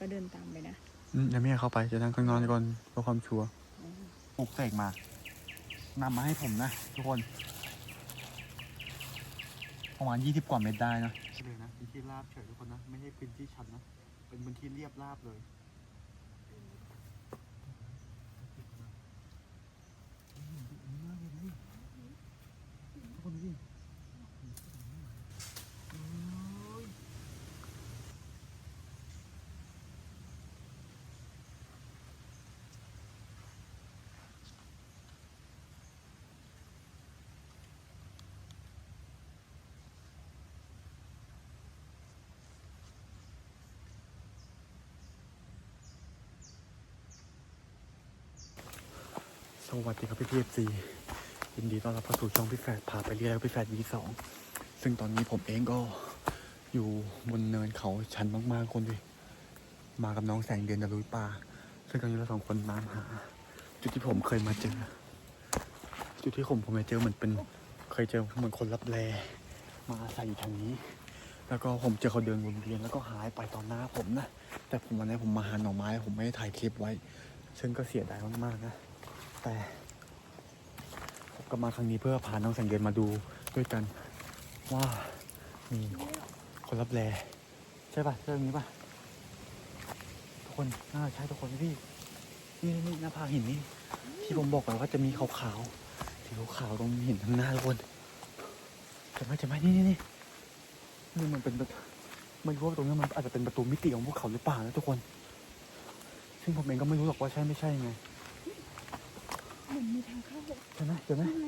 ก็เดินตามไปนะอืมยังไม่ให้เข้าไปจะนั่งข้างนอกก่อนเพื่อความชัวร์ปลุกเสกมานำมาให้ผมนะ ทุกคน ประมาณยี่สิบกว่าเมตรได้นะเลยนะพื้นที่ราบเฉยทุกคนนะ ไม่ใช่พื้นที่ชันนะ เป็นพื้นที่เรียบราบเลย สวัสดีครับพี่พีเอฟซียินดีต้อนรับเข้าสู่ช่องพี่แฝดพาไปเรียนกพี่แฝดวีสองซึ่งตอนนี้ผมเองก็อยู่บนเนินเขาชันมากๆคนดิมากับน้องแสงเดือนดารุยป่า ซึ่งตอนนี้เราสองคนตามหา จุดที่ผมเคยมาเจอ จุดที่ผมผมไปเจอเหมือนเป็นเคยเจอเหมือนคนรับแลมาอาศัยอยู่ทางนี้ แล้วก็ผมเจอเขาเดินวนเวียนแล้วก็หายไปตอนหน้าผมนะแต่ผมวันนี้ผมมาหาหน่อไม้ผมไม่ได้ถ่ายคลิปไว้ ซึ่งก็เสียดายมากๆนะ แต่ผมก็มาครั้งนี้เพื่อพาน้องแสงเดือนมาดูด้วยกันว่ามีคนรับแลใช่ปะใช่ตรงนี้ปะทุกคนน่าใช่ทุกคนพี่นี่นี่หน้าผาหินนี่ที่ผมบอกไปว่าจะมีขาวๆสีขาวๆตรงหินข้างหน้าทุกคนเห็นไหมเห็นไหมนี่นี่นี่นี่มันเป็นไม่รู้ว่าตรงนี้มันอาจจะเป็นประตูมิติของพวกเขาหรือเปล่านะทุกคน ซึ่งผมเองก็ไม่รู้หรอกว่าใช่ไม่ใช่ไง เหมือนมีทางเข้าใช่ไหมเห็นไหมใช่ไหม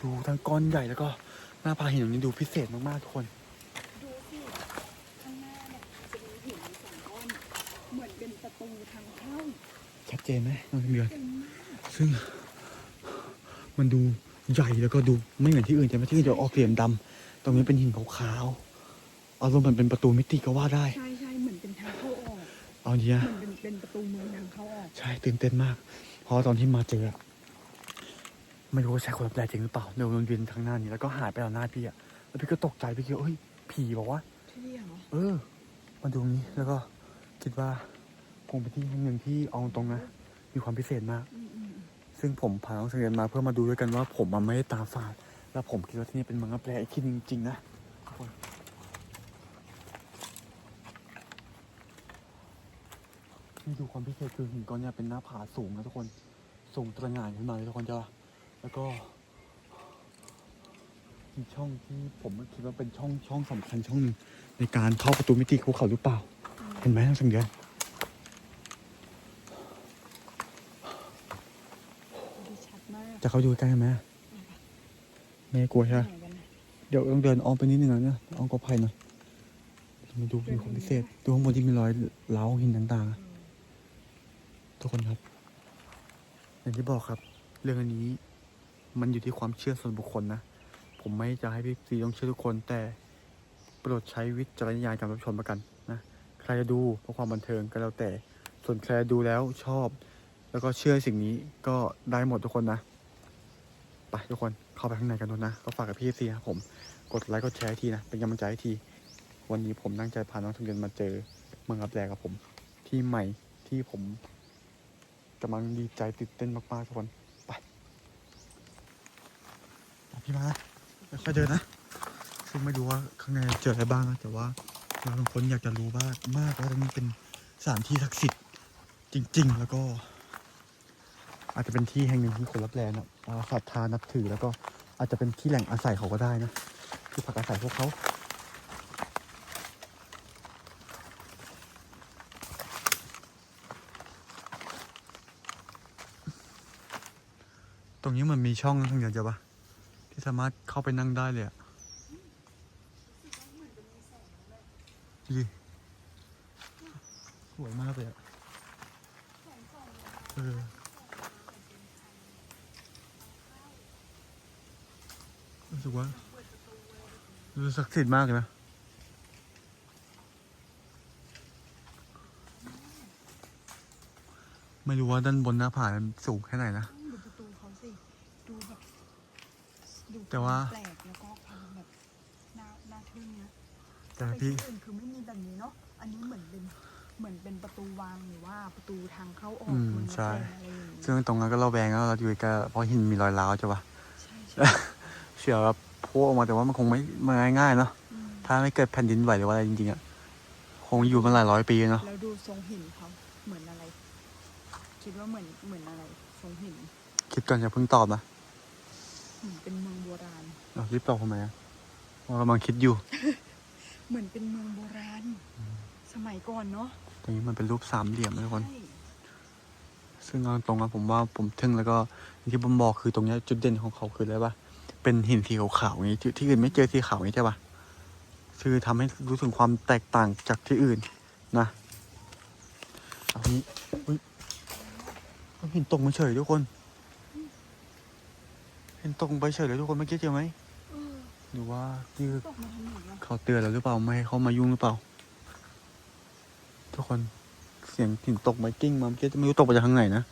ดูทั้งก้อนใหญ่แล้วก็หน้าผาหินตรงนี้ดูพิเศษมากๆทุกคน ดูสิข้างหน้าเนี่ยจะมีหินสองก้อน เหมือนเป็นประตูทางเข้า ชัดเจนไหมน้องเดือนเจ๋งมากซึ่ง มันดูใหญ่แล้วก็ดูไม่เหมือนที่อื่นใช่ไหมที่อื่นจะออกเหลี่ยมดำตรงนี้เป็นหินขาวๆอารมณ์เหมือนเป็นประตูมิติก็ว่าได้ ใช่ใช่เหมือนเป็นทางเข้าออกเอาเนี้ยเหมือนเป็นเป็นประตูเมืองทางเข้าออก ใช่ตื่นเต้นมาก เพราะตอนที่มาเจออะไม่รู้ว่าใช่คนรับแลจริงหรือเปล่าเดินวนเวียนทางหน้านี้แล้วก็หายไปต่อหน้าพี่อะแล้วพี่ก็ตกใจพี่คิดว่าเฮ้ยผีบอกว่าที่นี่เหรอเออ มาดูตรงนี้แล้วก็คิดว่าคงเป็นที่แห่งหนึ่งที่เอาตรงนะมีความพิเศษมากอืมอืมอืมซึ่งผมพาน้องเสรียนมาเพื่อมาดูด้วยกันว่าผมมันไม่ได้ตาฝาด แล้วผมคิดว่าที่นี่เป็นเมืองรับแลอีกที่หนึ่งจริงๆนะทุกคน นี่ดูความพิเศษคือหินก้อนเนี้ยเป็นหน้าผาสูงนะทุกคน สูงตระหง่านขึ้นมาเลยทุกคนจ้าแล้วก็มีช่องที่ผมคิดว่าเป็นช่องช่องสำคัญช่องหนึ่งในการเข้าประตูมิติภูเขาหรือเปล่า เห็นไหมทั้งสังเกตดูชัดมากจะเข้าดูใกล้ไหมไม่กลัวใช่ไหมไหนกันนะเดี๋ยวต้องเดินอ้อมไปนิดนึงนะเนี่ยอ้อมก็ภัยหน่อยมาดูวิวของพิเศษดูข้างบนที่มีรอยเล้าหินต่างๆอะ ทุกคนครับ อย่างที่บอกครับ เรื่องอันนี้มันอยู่ที่ความเชื่อส่วนบุคคลนะ ผมไม่จะให้พี่ซีต้องเชื่อทุกคน แต่โปรดใช้วิจารณญาณการรับชมประกันนะใครจะดูเพราะความบันเทิงก็แล้วแต่ ส่วนใครดูแล้วชอบ แล้วก็เชื่อสิ่งนี้ก็ได้หมดทุกคนนะไปทุกคนเข้าไปข้างในกันทุกนะ ก็ฝากกับพี่ซีครับผมกดไลค์กดแชร์ให้ทีนะ เป็นกำลังใจให้ที วันนี้ผมตั้งใจพาน้องทุเรียนมาเจอเมืองรับแลกับผม ที่ใหม่ที่ผม กำลังดีใจตื่นเต้นมากๆทุกคน ไปพี่มาค่อยๆเดินนะ ซึ่งไม่รู้ว่าข้างในเจออะไรบ้างนะแต่ว่าเราบางคนอยากจะรู้ว่ามากว่าตรงนี้เป็นสถานที่ศักดิ์สิทธิ์จริง ๆ แล้วก็ อาจจะเป็นที่แห่งหนึ่งที่คนรับแลนะศรัทธานับถือแล้วก็อาจจะเป็นที่แหล่งอาศัยเขาก็ได้นะที่พักอาศัยพวกเขา รงนี้มันมีช่องทางเดียวจะปะที่สามารถเข้าไปนั่งได้เลยอะดูดิสวยมากเลยอะเออรู้สึกว่ารู้สึกศักดิ์สิทธิ์มากเลยนะไม่รู้ว่าด้านบนหน้าผานสูงแค่ไหนนะ ดูประตูเขาสิ ดูแบบดู แต่ว่า แปลกแล้วก็ความแบบน่าน่าทึ่งนะแต่ไปพี่ที่ อื่นคือไม่มีแบบนี้เนาะอันอันนี้เหมือนเป็นเหมือนเป็นประตูวังหรือว่าประตูทางเข้าอออืกมเมืองใช่รับแลอะไรอย่างงี้ซึ่งตรงนั้นก็เราแวงแล้วเราอยู่ใกล้เพราะหินมีรอยร้าวใช่ปะ ใช่ใช่เชื่อว่าโผล่ออกมาแต่ว่ามันคงไม่ไม่ง่ายๆเนาะอืมถ้าไม่เกิดแผ่นดินไหวหรือว่าอะไรจริงๆอะคงอยู่มาหลายร้อยปีเนาะแล้วดูทรงหินเขาเหมือนอะไร คิดว่าเหมือนเหมือนอะไร ทรงหิน คิดก่อนอย่าเพิ่งตอบนะ เหมือนเป็นเมืองโบราณเรารีบตอบทำไมอะเรากำลังคิดอยู่ เหมือนเป็นเมืองโบราณ สมัยก่อนเนาะตรงนี้มันเป็นรูปสามเหลี่ยมนะทุกคน ใช่ซึ่งเอาตรงนั้นผมว่าผมทึ่งแล้วก็อย่างที่ผมบอกคือตรงเนี้ยจุดเด่นของเขาคืออะไรปะเป็นหินสีขาวๆอย่างนี้ที่ที่อื่นไม่เจอสีขาวอย่างนี้ใช่ปะคือทำให้รู้ถึงความแตกต่างจากที่อื่นนะเอานี้อุ้ยเอาหินตกมาเฉยทุกคนเห็นตกลงไปเฉยเลยทุกคนเมื่อกี้เจอไหมเออหรือว่านี่คือตกมาทางไหนอะเขาเตือนเราหรือเปล่าไม่ให้เขามายุ่งหรือเปล่า ทุกคนเสียงหินตกไม้กิ้งมาเมื่อกี้จะไม่รู้ตกไปจากทางไหนนะ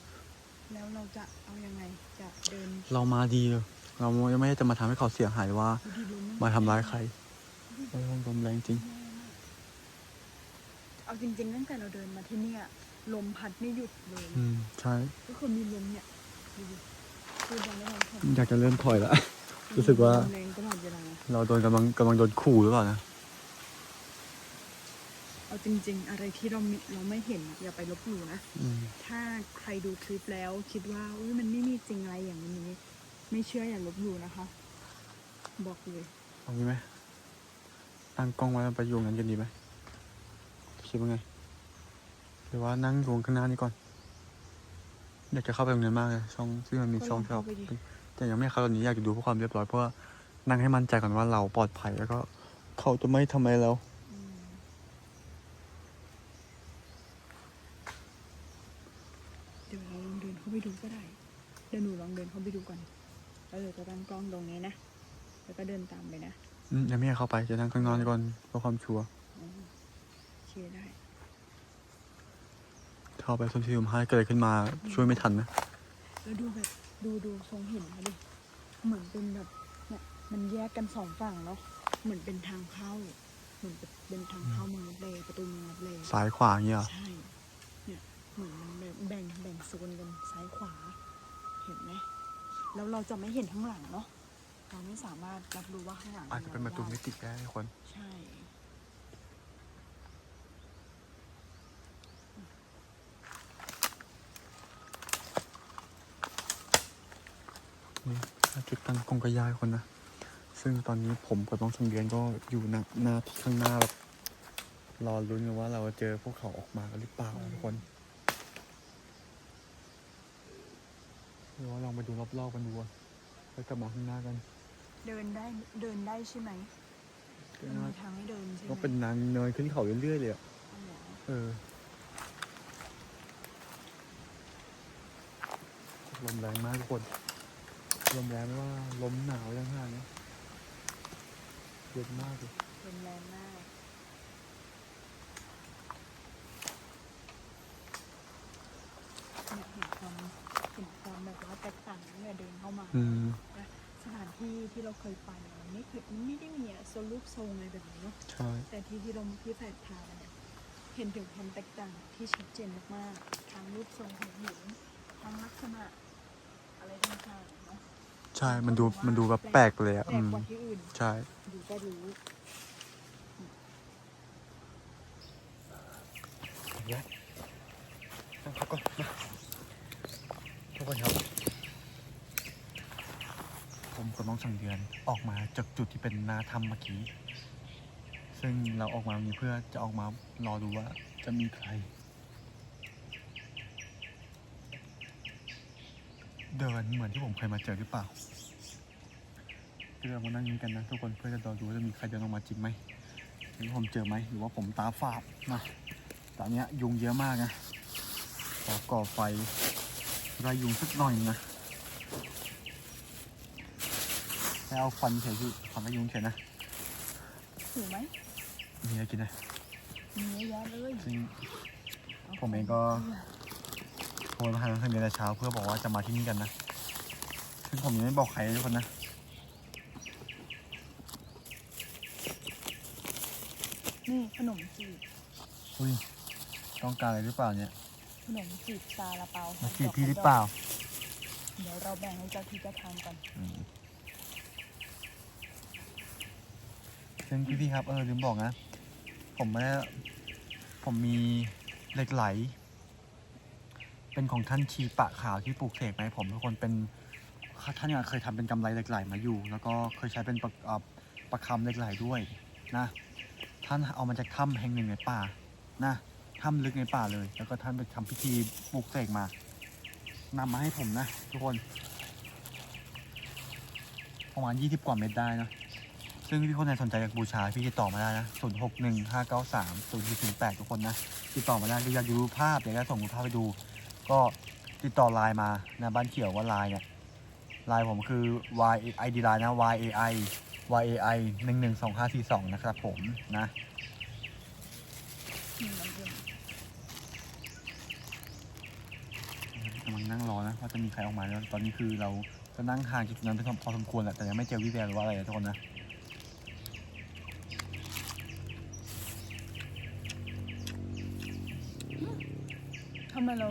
แล้วเราจะเอายังไงจะเดินเรามาดีเลยเราไม่ได้จะมาทำให้เขาเสียหายหรือว่าดูดีลมมาทำร้ายใครโอ้ลมแรงจริง เอาจริงๆตั้งแต่เราเดินมาที่เนี่ยลมพัดไม่หยุดเลย อืมใช่ ก็คือมีลมเนี่ยดูดิ คือดังได้ไหมครับอยากจะเริ่มถอยละ รู้สึกว่าลมแรงตลอดเวลาเราโดนกำลังกำลังโดนขู่หรือเปล่านะ เอาจริง ๆ อะไรที่เรามิเราไม่เห็นอะอย่าไปลบหลู่นะ อืม ถ้าใครดูคลิปแล้วคิดว่าอุ้ยมันไม่มีจริงอะไรอย่างนี้ ไม่เชื่ออย่าลบหลู่นะคะ บอกเลย เอางี้ไหมตั้งกล้องไว้แล้วไปอยู่งั้นกันดีไหมคิดว่าไงหรือว่านั่งอยู่ข้างหน้านี้ก่อน อยากจะเข้าไปตรงนั้นมากเลยช่องที่มันมีช่องที่เราแต่ยังไม่เข้าตอนนี้อยากจะดูเพื่อความเรียบร้อยเพราะว่านั่งให้มั่นใจก่อนว่าเราปลอดภัยแล้วก็เขาจะไม่ทำอะไรเราอืมเดี๋ยวเราลองเดินเข้าไปดูก็ได้เดี๋ยวหนูลองเดินเข้าไปดูก่อนแล้วเดี๋ยวจะตั้งกล้องตรงนี้นะแล้วก็เดินตามไปนะอืมยังไม่ให้เข้าไปจะนั่งข้างนอกนี่ก่อนเพื่อความชัวร์อ๋อโอเคได้ เข้าไปสุ่มสี่สุ่มห้าเกิดอะไรขึ้นมาช่วยไม่ทันนะแล้วดูแบบดูดูทรงหินเขาดิเหมือนเป็นแบบเนี่ยมันแยกกันสองฝั่งเนาะเหมือนเป็นทางเข้า เหมือนเป็นทางเข้าเมืองรับแลประตูเมืองรับแลซ้ายขวาอย่างเงี้ยเหรอใช่เนี่ยเหมือนมันแบบแบ่งแบ่งโซนกันซ้ายขวา เห็นไหมแล้วเราจะไม่เห็นข้างหลังเนาะเราไม่สามารถรับรู้ว่าข้างหลังอาจจะเป็นประตูมิได้ติได้ทุกคน ใช่ นี่จุดตั้งกล้องกระยายคนนะ ซึ่งตอนนี้ผมกับน้องสังเวียนก็อยู่หน้าหน้าที่ข้างหน้าแบบรอลุ้นกันว่าเราจะเจอพวกเขาออกมากันหรือเปล่าทุกคนเดี๋ยวว่าลองไปดูรอบๆกันดูอะแล้วกลับมาข้างหน้ากันเดินได้เดินได้ใช่ไหมก็มันน่ามีทางให้เดินใช่ไหมก็เป็นนางเนินขึ้นเขาเรื่อยๆเลยอะอ๋อเหรอเออลมแรงมากทุกคน ลมแรงไม่ว่าลมหนาวยังห่างนะเย็นมากเลยเป็นแรงมากเนี่ยเห็นความเห็นความแบบว่าแตกต่างตั้งแต่เดินเข้ามาอืมนะสถานที่ที่เราเคยไปอะมันไม่เคยมันไม่ได้มีอะโซนรูปทรงอะไรแบบนี้เนาะใช่แต่ที่ที่เราที่แฟดพามาเนี่ยเห็นถึงความแตกต่างที่ชัดเจนมากๆทั้งรูปทรงของหินทั้งลักษณะอะไรต่างๆเนาะ ใช่ มันดูมันดูแบบแปลกไปเลยอะแปลอืกมกว่าที่อื่นใช่ ดูก็รู้ยัดนั่งพักก่อนมาทุกคนครับ ผมกับน้องสังเดือนออกมาจากจุดที่เป็นหนาถ้ำเมื่อกี้ ซึ่งเราออกมาตรงนี้เพื่อจะออกมารอดูว่าจะมีใคร ดินเหมือนที่ผมเคยมาเจอหรือเปล่าที่เรามานั่งนี้กันนะทุกคนเพื่อจะรอดูว่าจะมีใครเดินออกมาจริงไหมหรือผมเจอไหมหรือว่าผมตาฝาดนะตอนเนี้ยยุงเยอะมากนะขอก่อไฟไล่ยุงสักหน่อยนะให้เอาควันเฉยพี่ควันไล่ยุงเฉยนะถูกไหมมีอะไรกินนะมีเยอะแยะเลยซึ่งผมเองก็ โทรมาหาน้องสังเดือนแต่เช้าเพื่อบอกว่าจะมาที่นี่กันนะซึ่งผมยังไม่บอกใครเลยทุกคนนะนี่ขนมจีบอุ้ยต้องการอะไรหรือเปล่าเนี่ยขนมจีบซาลาเปามาจีบพี่หรือเปล่า เดี๋ยวเราแบ่งให้เจ้าที่เจ้าทางกันอืมซึ่งพี่พี่ๆครับเออลืมบอกนะ ผมไม่ได้ผมมีเหล็กไหล เป็นของท่านชีปะขาวที่ปลูกเสกมาให้ผมทุกคนเป็นท่านเนี่ยเคยทำเป็นกำไรเหล็กไหลมาอยู่ แล้วก็เคยใช้เป็นประประคำเหล็กไหลด้วยนะท่านเอามาจากถ้ำแห่งหนึ่งในป่านะถ้ำลึกในป่าเลย แล้วก็ท่านไปทำพิธีปลูกเสกมานำมาให้ผมนะ ทุกคนประมาณ20กว่าเม็ดได้นะซึ่งพี่คนไหนสนใจอยากบูชาพี่ติดต่อมาได้นะ0 6 1 5 9 3 0 4 8ทุกคนนะติดต่อมาได้หรืออยากดูรูปภาพอยากจะส่งรูปภาพไปดู ก็ติดต่อไลน์มานะบ้านเขียวว่าไลน์เนี่ยไลน์ผมคือ y i d ไลน์นะ y a i y a i 1 1 2 5 4 2นะครับผมนะอืมมันเป็นกำลังนั่งรอนะว่าจะมีใครออกมาแล้วตอนนี้คือเราก็นั่งห่างจากจุดนั้นไปพอสมควรแหละแต่ยังไม่เจอวิแววหรือว่าอะไรนะทุกคนนะทำไมเรา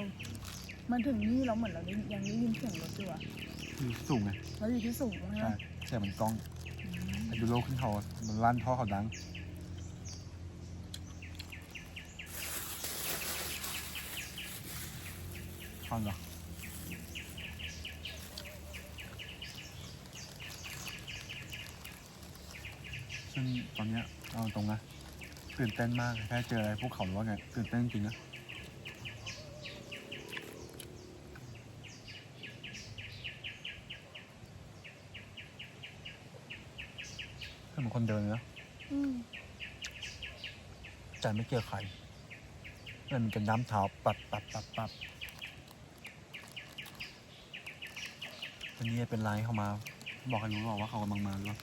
มันถึงนี่เราเหมือนเราได้ยังได้ยินเสียงรถอยู่อะคือสูงไงเราอยู่ที่สูงใช่ไหมใช่เสียงมันกล้องอืมอายุโลขึ้นเขา มันลั่นท่อเขาดัง ฟังเหรอซึ่งตอนเนี้ยเอาตรงนะตื่นเต้นมากแค่เจออะไรพวกเขาหรือว่าไงตื่นเต้นจริงๆนะเหมือน คนเดินเลยนะอืมใจไม่เจอใครแล้วมันจะน้ำเท้าปับปับปับปับวันนี้เป็นไรเข้ามา บอกให้รู้หรอกว่าเขากำลังมาหรือเปล่า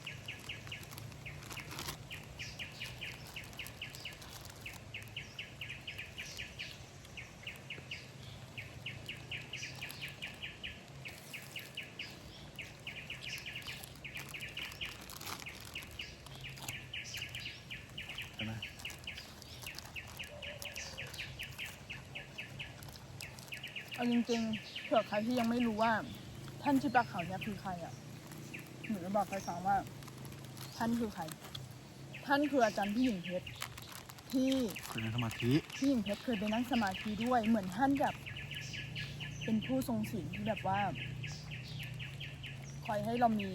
ใช่ไหม เอาจ ริงๆเผื่อใครที่ยังไม่รู้ว่า ท่านชิปะเขาเนี่ยคือใครอะหนูจะบอกใครฟังว่า ท่านคือใคร ท่านคืออาจารย์พี่หญิงเพชรที่เคือในสมาธิพี่หญิงเพชรเคยไปนั่งสมาธิด้วย เหมือนท่านแบบ เป็นผู้ทรงศีลที่แบบว่า คอยให้เรามี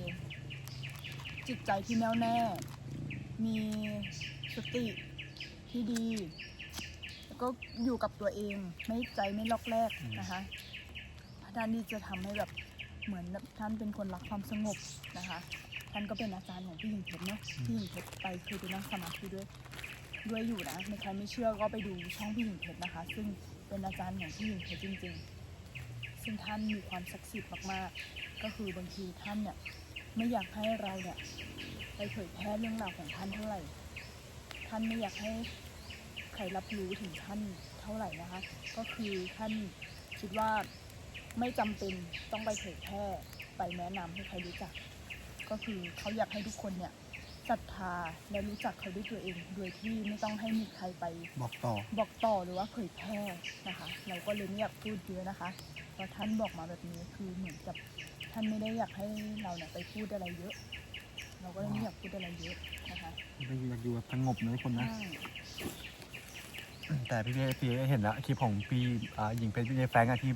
จิตใจที่แน่วแน่ มีสติที่ดี แล้วก็อยู่กับตัวเอง ไม่ใจไม่ลอกแรกนะคะ ท่านนี่จะทำให้แบบเหมือนท่านเป็นคนรักความสงบนะคะ ท่านก็เป็นอาจารย์ของพี่หญิงเพชรเนาะพี่หญิงเพชรไปเคยไปนั่งสมาธิด้วยด้วยอยู่นะในใครไม่เชื่อก็ไปดูช่องพี่หญิงเพชรนะคะ ซึ่งเป็นอาจารย์ของพี่หญิงเพชรจริง ๆ ซึ่งท่านมีความศักดิ์สิทธิ์มากๆ ก็คือบางทีท่านเนี่ยไม่อยากให้เราเนี่ยไปเผยแพร่เรื่องราวของท่านเท่าไหร่ ท่านไม่อยากให้ใครรับรู้ถึงท่านเท่าไหร่นะคะ ก็คือท่านคิดว่า ไม่จำเป็นต้องไปเผยแพร่ไปแนะนำให้ใครรู้จัก ก็คือเขาอยากให้ทุกคนเนี่ยศรัทธาและรู้จักเขาด้วยตัวเอง โดยที่ไม่ต้องให้มีใครไปบอกต่อ บอกต่อหรือว่าเผยแพร่นะคะ เราก็เลยไม่อยากพูดเยอะนะคะเพราะท่านบอกมาแบบนี้คือเหมือนกับท่านไม่ได้อยากให้เราเนี่ยไปพูดอะไรเยอะ เราก็เลยไม่อยากพูดอะไรเยอะนะคะไม่อยากอยู่แบบสงบนะทุกคนนะใช่แต่พี่พี่พี่เห็นแล้วคลิปของพี่อ่าหญิงเพชรพี่แฟงอะที่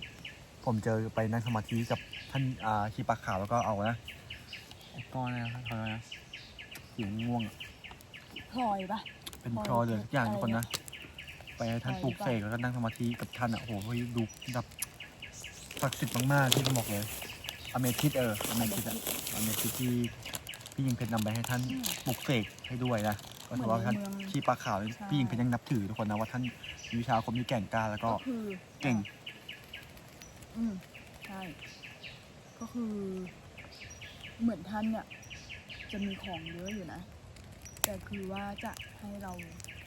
ผมเจอไปนั่งสมาธิกับท่านอ่าชีปะขาวแล้วก็เอานะไอ้ก้อนอะไรนะครับเขาเรียกอะไรนะสีม่วงอะพลอยปะ เป็นพลอยพลอยเลยทุกอย่างอะไรทุกคนนะไปให้ท่านพลอยปลูกเสกแล้วก็นั่งสมาธิกับท่านอะโอ้โหเฮ้ยดูแบบศักดิ์สิทธิ์มากๆที่เขาบอกเลยอเมทิสเอออเมทิสอะอเมทิสที่พี่หญิงเพชรนำไปให้ท่านอืมปลูกเสกให้ด้วยนะก็ถือว่าเหมือนในท่านเมือง ชีปะขาวนี่ใช่พี่หญิงเพชรยังนับถือทุกคนนะว่าท่านมีวิชาอาคมมีแก่งกล้าแล้วก็ก็คือเก่ง อืมใช่ ก็คือ เหมือนท่านเนี่ย จะมีของเยอะอยู่นะ แต่คือว่าจะให้เรา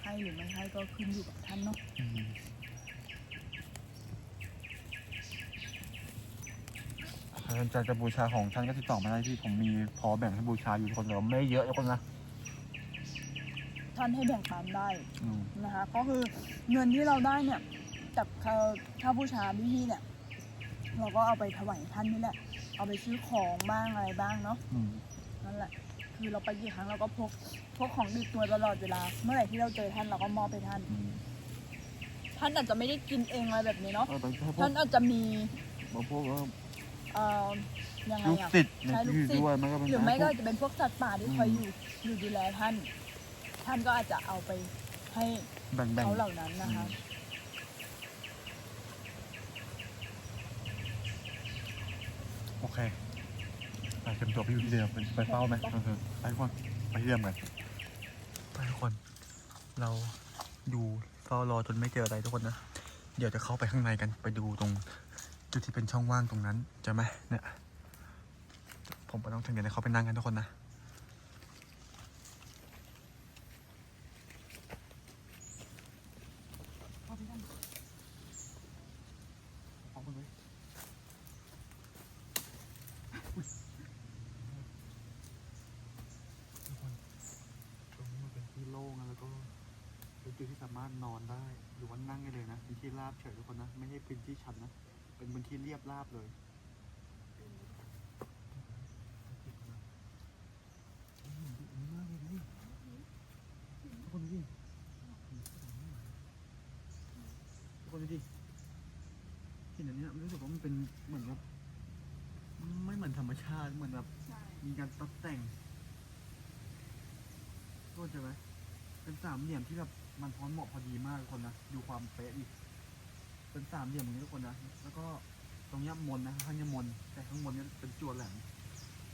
ให้หรือไม่ให้ก็ขึ้นอยู่กับท่านเนาะอืมถ้าท่านจะจะบูชาของท่านก็ติดต่อมาได้ที่ผมมีพอแบ่งให้บูชาอยู่ทุกคนแต่ว่าไม่เยอะทุกคนนะท่านให้แบ่งปันได้อืมนะคะ ก็คือเงินที่เราได้เนี่ยจากค่าค่าบูชาที่นี่เนี่ย เราก็เอาไปถวายท่านนี่แหละ เอาไปซื้อของบ้างอะไรบ้างเนาะอืมนั่นแหละ คือเราไปกี่ครั้งเราก็พกพกของติดตัวตลอดเวลา เมื่อไหร่ที่เราเจอท่านเราก็มอบให้ท่าน อืมท่านอาจจะไม่ได้กินเองอะไรแบบนี้เนาะเออไปให้พวท่ากนอาจจะมีมาพวกว่าเอ่อยังไงลูกอะ ศิษย์ในใช่ลูกที่ศิษย์ ด้วยมันก็เป็นหรือไม่ก็พวอาจจะเป็นพวกสัตว์ป่าที่อืมคอยอยู่อยู่ดูแลท่าน ท่านก็อาจจะเอาไปให้แบ่งแบ่งเขาเหล่านั้นนะคะ โอเคไปเต็มตัวไปอยู่ที่เดิมไปไปเฝ้าไหมไปทุกคนไปที่เดิมกันไปทุกคน เราดูเฝ้ารอจนไม่เจออะไรทุกคนนะเดี๋ยวจะเข้าไปข้างในกันไปดูตรงจุดที่เป็นช่องว่างตรงนั้นจะไหมเนี่ยผมก็ต้องถึงเดี๋ยวเขาไปนั่งกันทุกคนนะ เอาไปเลยอุ๊ยทุกคนตรงนี้มันเป็นที่โล่งนะแล้วก็ เป็นจุดที่สามารถนอนได้ หรือว่านั่งได้เลยนะเป็นที่ราบเฉยทุกคนนะ ไม่ใช่พื้นที่ชันนะ เป็นพื้นที่เรียบราบเลยทุกคนดูดิทุกคนดูดิเห็นอันเนี้ยรู้สึกว่ามันเป็นเหมือนแบบไม่เหมือนธรรมชาติเหมือนแบบมีการตกแต่งโทษใช่ไหมเป็นสามเหลี่ยมที่แบบ มันพร้อมเหมาะพอดีมากทุกคนนะดูความเป๊ะดิเป็นสามเหลี่ยมอย่างนี้ทุกคนนะแล้วก็ตรงนี้มนนะข้างนี้มนแต่ข้างบนนี้เป็นจวดแหลม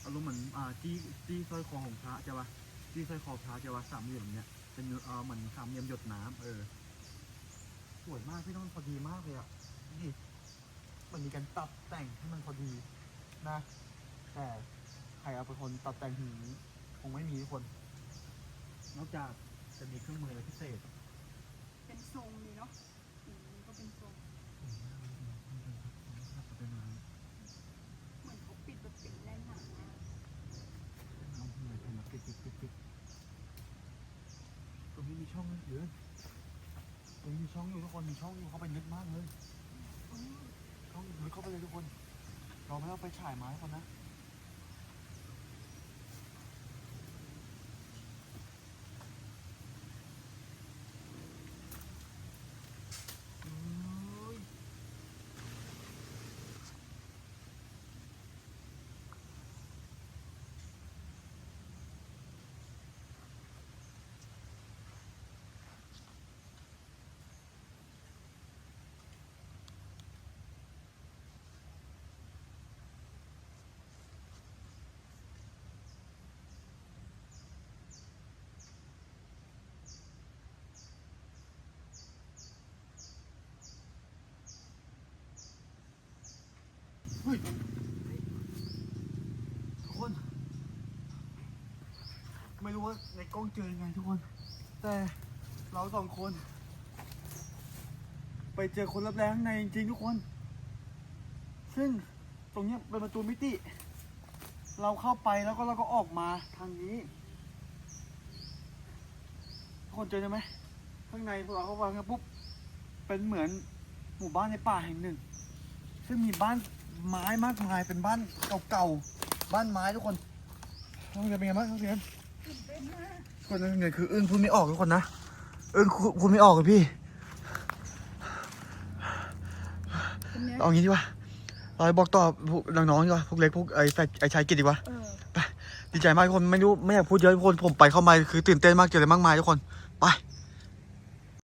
อารมณ์เหมือนอ่าจี้จี้สร้อยคอของพระใช่ปะจี้สร้อยคอพระใช่ปะสามเหลี่ยมเนี้ยเป็นเออเหมือนสามเหลี่ยมหยดน้ำเออสวยมากพี่น้องพอดีมากเลยอะนี่มันมีการตัดแต่งให้มันพอดีนะ แต่ใครเอาไปคนตัดแต่งถึงนี้คงไม่มีทุกคน นอกจาก จะมีเครื่องมืออะไรพิเศษเป็นทรงดีเนาะอืมก็เป็นทรงเหมือนเขาปิดแบบปิดแน่นหนาตรงนี้มีช่องเยอะตรงนี้มีช่องอยู่ทุกคนมีช่องอยู่เข้าไปลึกมากเลยช่องลึกเข้าไปเลยทุกคนเราไม่ต้องไปฉายไม้คนนะ ฮ้ยทุกคน ไม่รู้ว่าในกล้องเจอยังไงทุกคน แต่เราสองคน ไปเจอคนรับแรงข้างในจริงๆทุกคน ซึ่งตรงเนี้ยเป็นประตูมิติ เราเข้าไปแล้วก็เราก็ออกมาทางนี้ ทุกคนเจอไหมข้างในพวกเราเข้าไปกันปุ๊บเป็นเหมือนหมู่บ้านในป่าแห่งหนึ่ง ซึ่งมีบ้าน ไม้มากมายเป็นบ้านเก่าๆบ้านไม้ทุกคนน้องเรียนเป็นไงบ้างน้องเรียนคนน้องเรียนคืออึ้งพูดไม่ออกทุกคนนะอึ้งพูดไม่ออกเลยพี่เป็นเนี้ยเอางี้ดีกว่าเราบอกต่อพวกน้องๆดีกว่าพวกเล็กพวกไอ้แฟนไอ้ชายกิจดีกว่าเออดีใจมากทุกคนไม่รู้ไม่อยากพูดเยอะทุกคนผมไปเข้ามาคือตื่นเต้นมากเจออะไรมากมายทุกคนไป